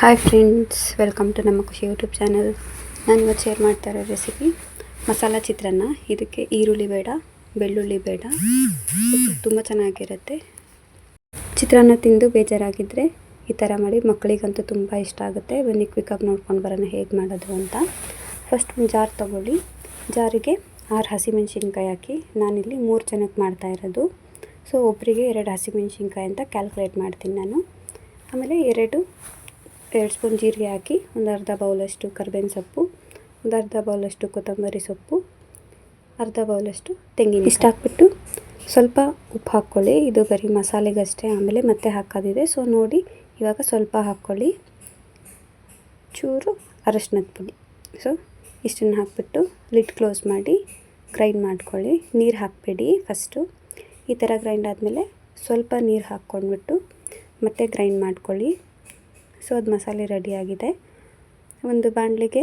Hi friends welcome to ನಮ್ಮ ಖುಷಿ YouTube channel ನಾನು ಇವತ್ತು ಶೇರ್ ಮಾಡ್ತಾ ಇರೋ ರೆಸಿಪಿ ಮಸಾಲ ಚಿತ್ರಾನ್ನ. ಇದಕ್ಕೆ ಈರುಳ್ಳಿ ಬೇಡ, ಬೆಳ್ಳುಳ್ಳಿ ಬೇಡ. ತುಂಬ ಚೆನ್ನಾಗಿರುತ್ತೆ. ಚಿತ್ರಾನ್ನ ತಿಂದು ಬೇಜಾರಾಗಿದ್ದರೆ ಈ ಥರ ಮಾಡಿ ಮಕ್ಕಳಿಗಂತೂ ತುಂಬ ಇಷ್ಟ ಆಗುತ್ತೆ. ಬನ್ನಿ ಕ್ವಿಕಪ್ ನೋಡ್ಕೊಂಡು ಬರೋಣ ಹೇಗೆ ಮಾಡೋದು ಅಂತ. ಫಸ್ಟ್ ಒಂದು ಜಾರ್ ತೊಗೊಳ್ಳಿ. ಜಾರಿಗೆ ಆರು ಹಸಿಮೆಣ್ಸಿನ್ಕಾಯಿ ಹಾಕಿ ನಾನಿಲ್ಲಿ ಮೂರು ಜನಕ್ಕೆ ಮಾಡ್ತಾ ಇರೋದು. ಸೊ ಒಬ್ಬರಿಗೆ ಎರಡು ಹಸಿಮೆಣ್ಸಿನ್ಕಾಯಿ ಅಂತ ಕ್ಯಾಲ್ಕುಲೇಟ್ ಮಾಡ್ತೀನಿ ನಾನು. ಆಮೇಲೆ ಎರಡು ಎರಡು ಸ್ಪೂನ್ ಜೀರಿಗೆ ಹಾಕಿ, ಒಂದು ಅರ್ಧ ಬೌಲಷ್ಟು ಕರ್ಬೇವಿನ ಸೊಪ್ಪು, ಒಂದು ಅರ್ಧ ಬೌಲಷ್ಟು ಕೊತ್ತಂಬರಿ ಸೊಪ್ಪು, ಅರ್ಧ ಬೌಲಷ್ಟು ತೆಂಗಿನ ಇಷ್ಟು ಹಾಕ್ಬಿಟ್ಟು ಸ್ವಲ್ಪ ಉಪ್ಪು ಹಾಕ್ಕೊಳ್ಳಿ. ಇದು ಬರೀ ಮಸಾಲೆಗಷ್ಟೇ, ಆಮೇಲೆ ಮತ್ತೆ ಹಾಕೋದಿದೆ. ಸೊ ನೋಡಿ, ಇವಾಗ ಸ್ವಲ್ಪ ಹಾಕ್ಕೊಳ್ಳಿ. ಚೂರು ಅರಶಿನದ ಪುಡಿ. ಸೊ ಇಷ್ಟನ್ನು ಹಾಕ್ಬಿಟ್ಟು ಲಿಡ್ ಕ್ಲೋಸ್ ಮಾಡಿ, ಗ್ರೈಂಡ್ ಮಾಡ್ಕೊಳ್ಳಿ. ನೀರು ಹಾಕಬೇಡಿ ಫಸ್ಟು. ಈ ಥರ ಗ್ರೈಂಡ್ ಆದಮೇಲೆ ಸ್ವಲ್ಪ ನೀರು ಹಾಕ್ಕೊಂಡ್ಬಿಟ್ಟು ಮತ್ತೆ ಗ್ರೈಂಡ್ ಮಾಡ್ಕೊಳ್ಳಿ. ಸೊ ಅದು ಮಸಾಲೆ ರೆಡಿಯಾಗಿದೆ ಒಂದು ಬಾಣಲೆಗೆ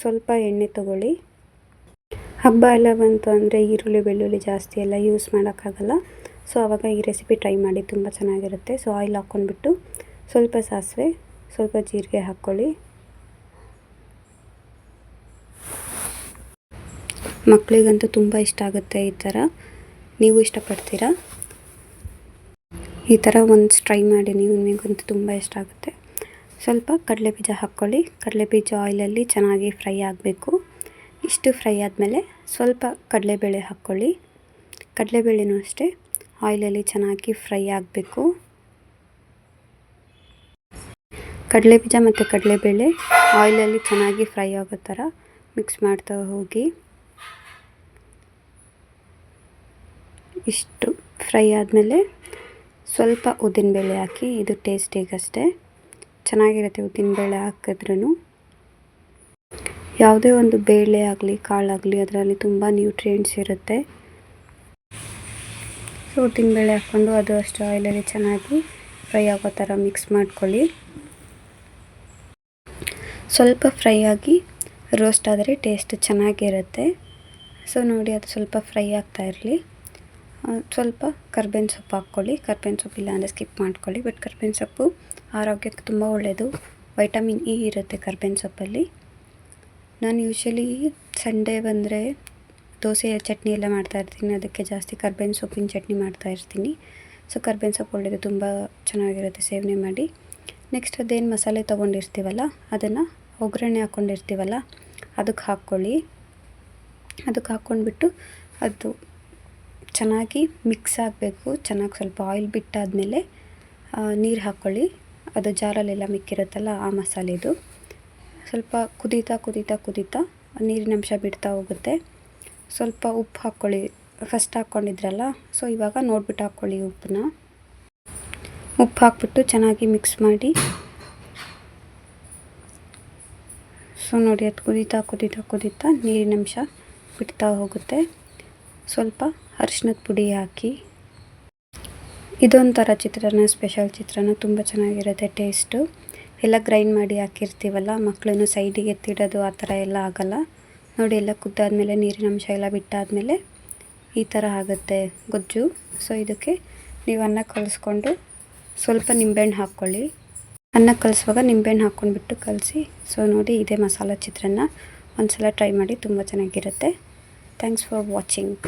ಸ್ವಲ್ಪ ಎಣ್ಣೆ ತಗೊಳ್ಳಿ. ಹಬ್ಬ ಎಲ್ಲ ಬಂತು ಅಂದರೆ ಈರುಳ್ಳಿ, ಬೆಳ್ಳುಳ್ಳಿ ಜಾಸ್ತಿ ಎಲ್ಲ ಯೂಸ್ ಮಾಡೋಕ್ಕಾಗಲ್ಲ. ಸೊ ಆವಾಗ ಈ ರೆಸಿಪಿ ಟ್ರೈ ಮಾಡಿ ತುಂಬ ಚೆನ್ನಾಗಿರುತ್ತೆ. ಸೊ ಆಯಿಲ್ ಹಾಕ್ಕೊಂಡ್ಬಿಟ್ಟು ಸ್ವಲ್ಪ ಸಾಸಿವೆ, ಸ್ವಲ್ಪ ಜೀರಿಗೆ ಹಾಕ್ಕೊಳ್ಳಿ. ಮಕ್ಕಳಿಗಂತೂ ತುಂಬ ಇಷ್ಟ ಆಗುತ್ತೆ ಈ ಥರ. ನೀವು ಇಷ್ಟಪಡ್ತೀರಾ? ಈ ಥರ ಒಂದು ಟ್ರೈ ಮಾಡಿ ನೀವು, ನಿಮಗಂತೂ ತುಂಬ ಇಷ್ಟ ಆಗುತ್ತೆ. ಸ್ವಲ್ಪ ಕಡಲೆ ಬೀಜ ಹಾಕ್ಕೊಳ್ಳಿ. ಕಡಲೆ ಬೀಜ ಆಯಿಲಲ್ಲಿ ಚೆನ್ನಾಗಿ ಫ್ರೈ ಆಗಬೇಕು. ಇಷ್ಟು ಫ್ರೈ ಆದಮೇಲೆ ಸ್ವಲ್ಪ ಕಡಲೆಬೇಳೆ ಹಾಕ್ಕೊಳ್ಳಿ. ಕಡಲೆಬೇಳೆನೂ ಅಷ್ಟೇ ಆಯಿಲಲ್ಲಿ ಚೆನ್ನಾಗಿ ಫ್ರೈ ಆಗಬೇಕು. ಕಡಲೆ ಬೀಜ ಮತ್ತು ಕಡಲೆಬೇಳೆ ಆಯಿಲಲ್ಲಿ ಚೆನ್ನಾಗಿ ಫ್ರೈ ಆಗೋ ಥರ ಮಿಕ್ಸ್ ಮಾಡ್ತಾ ಹೋಗಿ. ಇಷ್ಟು ಫ್ರೈ ಆದಮೇಲೆ ಸ್ವಲ್ಪ ಉದ್ದಿನಬೇಳೆ ಹಾಕಿ, ಇದು ಟೇಸ್ಟಿಗಷ್ಟೇ ಚೆನ್ನಾಗಿರುತ್ತೆ ಉದ್ದಿನಬೇಳೆ ಹಾಕಿದ್ರೂ ಯಾವುದೇ ಒಂದು ಬೇಳೆ ಆಗಲಿ ಕಾಳಾಗಲಿ ಅದರಲ್ಲಿ ತುಂಬ ನ್ಯೂಟ್ರಿಯೆಂಟ್ಸ್ ಇರುತ್ತೆ. ಸೊ ಉದ್ದಿನಬೇಳೆ ಹಾಕ್ಕೊಂಡು ಅದು ಅಷ್ಟು ಆಯಿಲಲ್ಲಿ ಚೆನ್ನಾಗಿ ಫ್ರೈ ಆಗೋ ಥರ ಮಿಕ್ಸ್ ಮಾಡ್ಕೊಳ್ಳಿ. ಸ್ವಲ್ಪ ಫ್ರೈ ಆಗಿ ರೋಸ್ಟ್ ಆದರೆ ಟೇಸ್ಟ್ ಚೆನ್ನಾಗಿರುತ್ತೆ. ಸೊ ನೋಡಿ ಅದು ಸ್ವಲ್ಪ ಫ್ರೈ ಆಗ್ತಾ ಇರಲಿ. ಸ್ವಲ್ಪ ಕರ್ಬೇವಿನ ಸೊಪ್ಪು ಹಾಕ್ಕೊಳ್ಳಿ. ಕರ್ಬೇವಿನ ಸೊಪ್ಪು ಇಲ್ಲ ಅಂದರೆ ಸ್ಕಿಪ್ ಮಾಡ್ಕೊಳ್ಳಿ. ಬಟ್ ಕರ್ಬೇವಿನ ಸೊಪ್ಪು ಆರೋಗ್ಯಕ್ಕೆ ತುಂಬ ಒಳ್ಳೆಯದು ವೈಟಮಿನ್ ಇ ಇರುತ್ತೆ ಕರ್ಬೇವಿನ ಸೊಪ್ಪಲ್ಲಿ. ನಾನು ಯೂಶ್ವಲಿ ಸಂಡೇ ಬಂದರೆ ದೋಸೆ, ಚಟ್ನಿ ಎಲ್ಲ ಮಾಡ್ತಾಯಿರ್ತೀನಿ ಅದಕ್ಕೆ ಜಾಸ್ತಿ ಕರ್ಬೇವಿನ ಸೊಪ್ಪಿನ ಚಟ್ನಿ ಮಾಡ್ತಾಯಿರ್ತೀನಿ ಸೊ ಕರ್ಬೇವಿನ ಸೊಪ್ಪು ಒಳ್ಳೆಯದು ತುಂಬ ಚೆನ್ನಾಗಿರುತ್ತೆ ಸೇವನೆ ಮಾಡಿ. ನೆಕ್ಸ್ಟ್ ಅದೇನು ಮಸಾಲೆ ತೊಗೊಂಡಿರ್ತೀವಲ್ಲ, ಅದನ್ನು ಒಗ್ಗರಣೆ ಹಾಕ್ಕೊಂಡಿರ್ತೀವಲ್ಲ ಅದಕ್ಕೆ ಹಾಕ್ಕೊಳ್ಳಿ. ಅದಕ್ಕೆ ಹಾಕ್ಕೊಂಡ್ಬಿಟ್ಟು ಅದು ಚೆನ್ನಾಗಿ ಮಿಕ್ಸ್ ಆಗಬೇಕು. ಚೆನ್ನಾಗಿ ಸ್ವಲ್ಪ ಆಯಿಲ್ ಬಿಟ್ಟಾದಮೇಲೆ ನೀರು ಹಾಕ್ಕೊಳ್ಳಿ ಅದು ಜಾರಲ್ಲೆಲ್ಲ ಮಿಕ್ಕಿರುತ್ತಲ್ಲ ಆ ಮಸಾಲೆದು. ಸ್ವಲ್ಪ ಕುದೀತಾ ಕುದೀತಾ ಕುದೀತಾ ನೀರಿನಂಶ ಬಿಡ್ತಾ ಹೋಗುತ್ತೆ. ಸ್ವಲ್ಪ ಉಪ್ಪು ಹಾಕ್ಕೊಳ್ಳಿ ಫಸ್ಟ್ ಹಾಕ್ಕೊಂಡಿದ್ರಲ್ಲ ಸೊ ಇವಾಗ ನೋಡ್ಬಿಟ್ಟು ಹಾಕ್ಕೊಳ್ಳಿ ಉಪ್ಪನ್ನ. ಉಪ್ಪು ಹಾಕ್ಬಿಟ್ಟು ಚೆನ್ನಾಗಿ ಮಿಕ್ಸ್ ಮಾಡಿ. ಸೊ ನೋಡಿ ಅದು ಕುದೀತಾ ಕುದೀತಾ ಕುದೀತಾ ನೀರಿನಂಶ ಬಿಡ್ತಾ ಹೋಗುತ್ತೆ. ಸ್ವಲ್ಪ ಅರಿಶಿನದ ಪುಡಿ ಹಾಕಿ. ಇದೊಂಥರ ಚಿತ್ರಾನ್ನ ಸ್ಪೆಷಲ್ ಚಿತ್ರಾನ್ನ. ತುಂಬ ಚೆನ್ನಾಗಿರುತ್ತೆ ಟೇಸ್ಟು ಎಲ್ಲ ಗ್ರೈಂಡ್ ಮಾಡಿ ಹಾಕಿರ್ತೀವಲ್ಲ ಮಕ್ಕಳನ್ನು ಸೈಡಿಗೆ ಎತ್ತಿಡೋದು ಆ ಥರ ಎಲ್ಲ ಆಗೋಲ್ಲ. ನೋಡಿ, ಎಲ್ಲ ಕುದ್ದಾದಮೇಲೆ, ನೀರಿನ ಅಂಶ ಎಲ್ಲ ಬಿಟ್ಟಾದಮೇಲೆ ಈ ಥರ ಆಗುತ್ತೆ ಗೊಜ್ಜು. ಸೊ ಇದಕ್ಕೆ ನೀವು ಅನ್ನ ಕಲಿಸ್ಕೊಂಡು ಸ್ವಲ್ಪ ನಿಂಬೆಹಣ್ಣು ಹಾಕ್ಕೊಳ್ಳಿ. ಅನ್ನ ಕಲಿಸುವಾಗ ನಿಂಬೆಹಣ್ಣು ಹಾಕ್ಕೊಂಡ್ಬಿಟ್ಟು ಕಲಸಿ. ಸೊ ನೋಡಿ, ಇದೇ ಮಸಾಲ ಚಿತ್ರಾನ್ನ. ಒಂದು ಸಲ ಟ್ರೈ ಮಾಡಿ ತುಂಬ ಚೆನ್ನಾಗಿರುತ್ತೆ. Thanks for watching